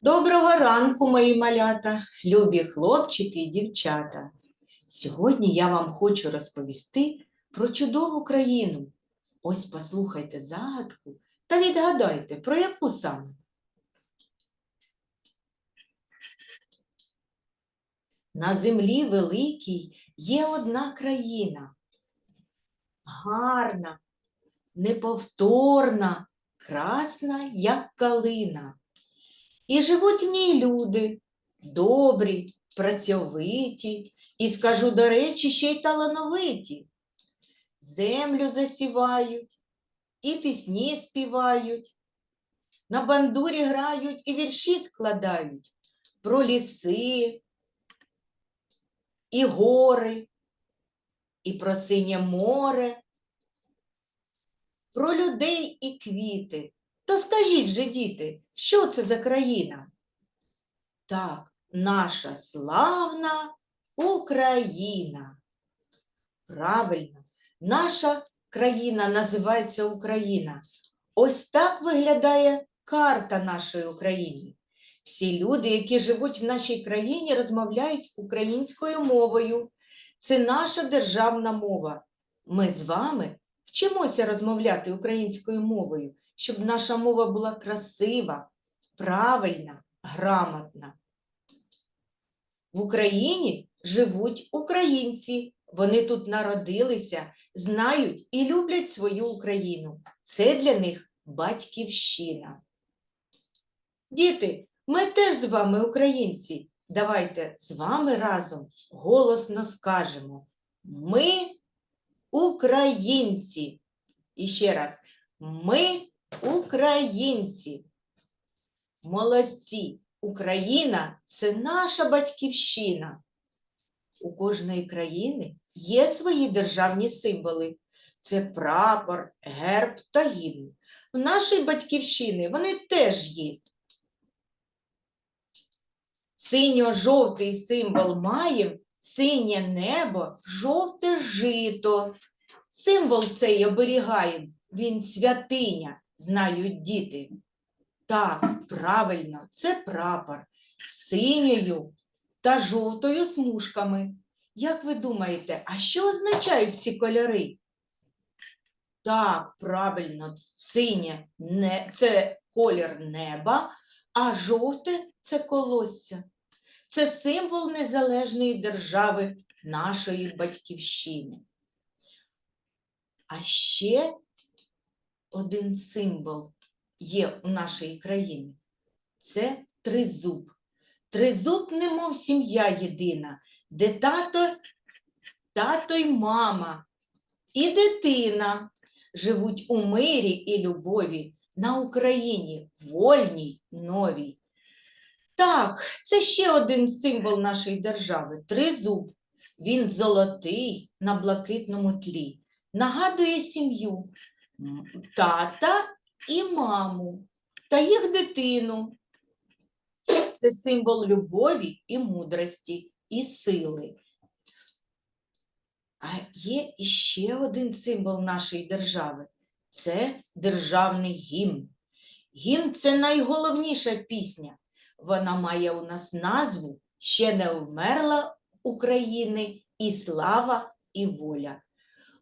Доброго ранку, мої малята, любі хлопчики і дівчата. Сьогодні я вам хочу розповісти про чудову країну. Ось послухайте загадку та відгадайте, про яку саме. На землі великій є одна країна. Гарна, неповторна, красна, як калина. І живуть в ній люди добрі, працьовиті, і, скажу до речі, ще й талановиті. Землю засівають, і пісні співають, на бандурі грають і вірші складають про ліси, і гори, і про синє море, про людей і квіти. То скажіть же, діти, що це за країна? Так, наша славна Україна. Правильно, наша країна називається Україна. Ось так виглядає карта нашої України. Всі люди, які живуть в нашій країні, розмовляють українською мовою. Це наша державна мова. Ми з вами вчимося розмовляти українською мовою щоб наша мова була красива, правильна, грамотна. В Україні живуть українці. Вони тут народилися, знають і люблять свою Україну. Це для них батьківщина. Діти, ми теж з вами українці. Давайте з вами разом голосно скажемо. Ми українці. І ще раз, ми українці. Молодці! Україна це наша батьківщина. У кожної країни є свої державні символи. Це прапор, герб та гімн. В нашій батьківщини вони теж є. Синьо-жовтий символ має синє небо, жовте жито. Символ цей оберігаємо, він святиня знають діти. Так, правильно, це прапор з синьою та жовтою смужками. Як ви думаєте, а що означають ці кольори? Так, правильно, синє не, це колір неба, а жовте це колосся. Це символ незалежної держави нашої батьківщини. А ще один символ є у нашій країні. Це тризуб. Тризуб, немов сім'я єдина, де тато, тато й мама і дитина живуть у мирі і любові на Україні, вольній, новій. Так, це ще один символ нашої держави тризуб. Він золотий на блакитному тлі, нагадує сім'ю, тата і маму та їх дитину. Це символ любові і мудрості і сили. А є іще один символ нашої держави це державний гімн. Гімн це найголовніша пісня. Вона має у нас назву Ще не вмерла України і слава, і воля.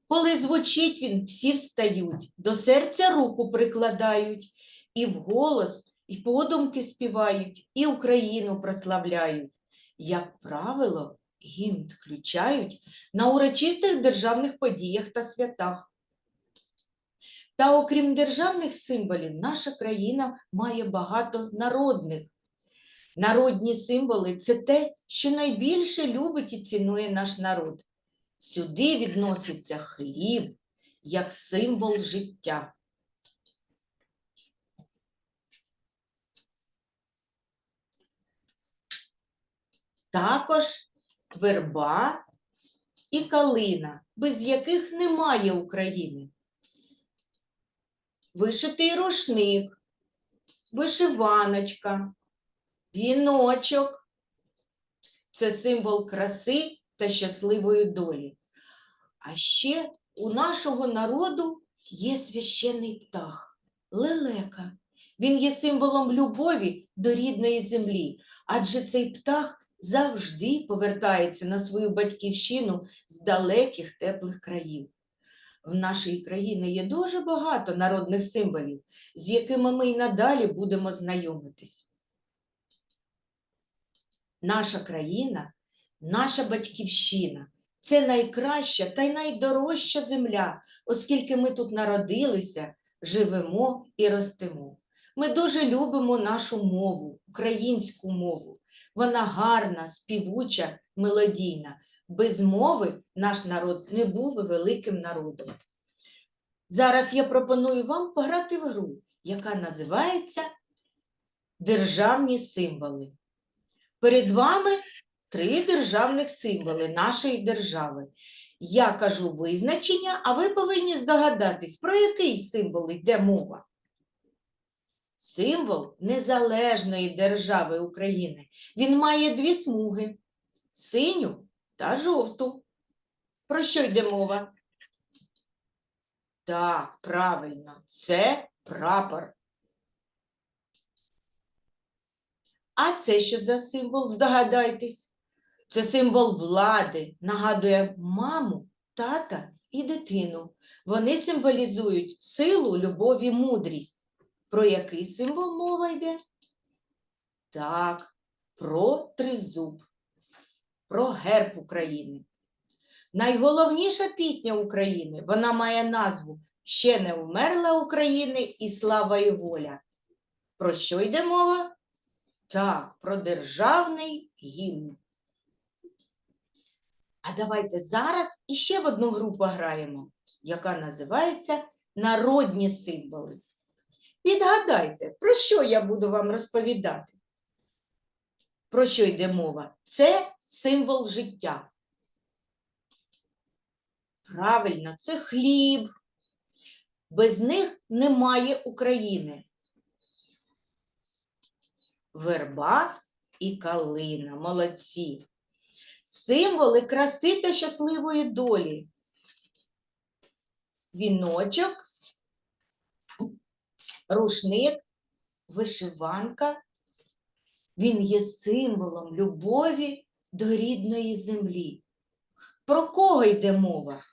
Коли звучить він, всі встають, до серця руку прикладають, і вголос, і подумки співають, і Україну прославляють. Як правило, гімн включають на урочистих державних подіях та святах. Та окрім державних символів, наша країна має багато народних. Народні символи це те, що найбільше любить і цінує наш народ. Сюди відноситься хліб як символ життя. Також верба і калина, без яких немає України. Вишитий рушник, вишиваночка, віночок це символ краси та щасливої долі. А ще у нашого народу є священний птах лелека. Він є символом любові до рідної землі, адже цей птах завжди повертається на свою батьківщину з далеких теплих країв. В нашій країні є дуже багато народних символів, з якими ми й надалі будемо знайомитись. Наша країна, наша батьківщина це найкраща та й найдорожча земля, оскільки ми тут народилися, живемо і ростемо. Ми дуже любимо нашу мову, українську мову. Вона гарна, співуча, мелодійна. Без мови наш народ не був би великим народом. Зараз я пропоную вам пограти в гру, яка називається Державні символи. Перед вами три державних символи нашої держави. Я кажу визначення, а ви повинні здогадатись, про який символ йде мова. Символ незалежної держави України. Він має дві смуги синю та жовту. Про що йде мова? Так, правильно, це прапор. А це що за символ? Здогадайтесь. Це символ влади, нагадує маму, тата і дитину. Вони символізують силу, любов і мудрість. Про який символ мова йде? Так, про тризуб, про герб України. Найголовніша пісня України, вона має назву Ще не вмерла України і слава і воля. Про що йде мова? Так, про державний гімн. А давайте зараз іще в одну гру пограємо, яка називається Народні символи. Відгадайте, про що я буду вам розповідати? Про що йде мова? Це символ життя. Правильно, це хліб. Без них немає України. Верба і калина. Молодці. Символи краси та щасливої долі. Віночок, рушник, вишиванка. Він є символом любові до рідної землі. Про кого йде мова?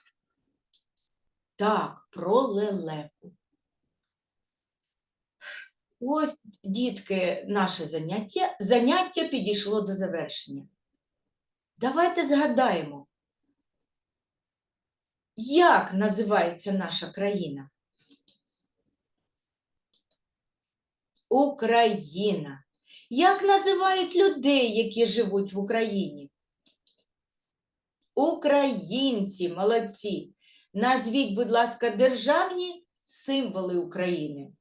Так, про лелеку. Ось, дітки, наше заняття, заняття підійшло до завершення. Давайте згадаємо, як називається наша країна? Україна. Як називають людей, які живуть в Україні? Українці, молодці. Назвіть, будь ласка, державні символи України.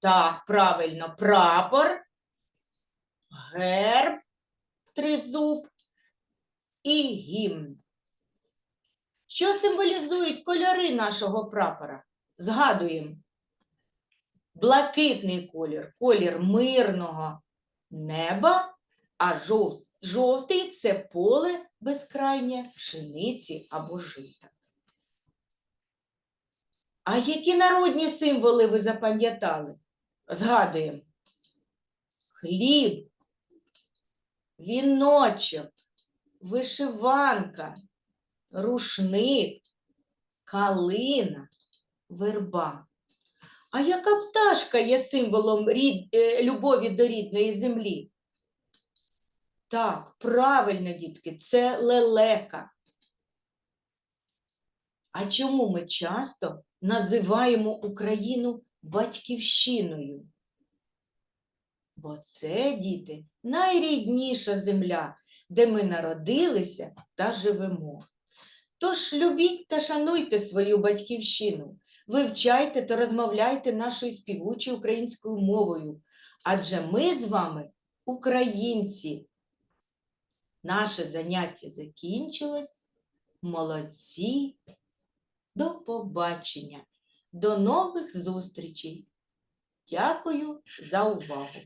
Так, правильно, прапор, герб, тризуб і гімн. Що символізують кольори нашого прапора? Згадуємо. Блакитний колір, колір мирного неба, а жов- жовтий це поле безкрайнє пшениці або жита. А які народні символи ви запам'ятали? Згадуємо. Хліб, віночок, вишиванка, рушник, калина, верба. А яка пташка є символом рід... е, любові до рідної землі? Так, правильно, дітки, це лелека. А чому ми часто називаємо Україну батьківщиною? Бо це, діти, найрідніша земля, де ми народилися та живемо. Тож любіть та шануйте свою батьківщину, вивчайте та розмовляйте нашою співучою українською мовою, адже ми з вами українці. Наше заняття закінчилось. Молодці. До побачення. До нових зустрічей. Дякую за увагу.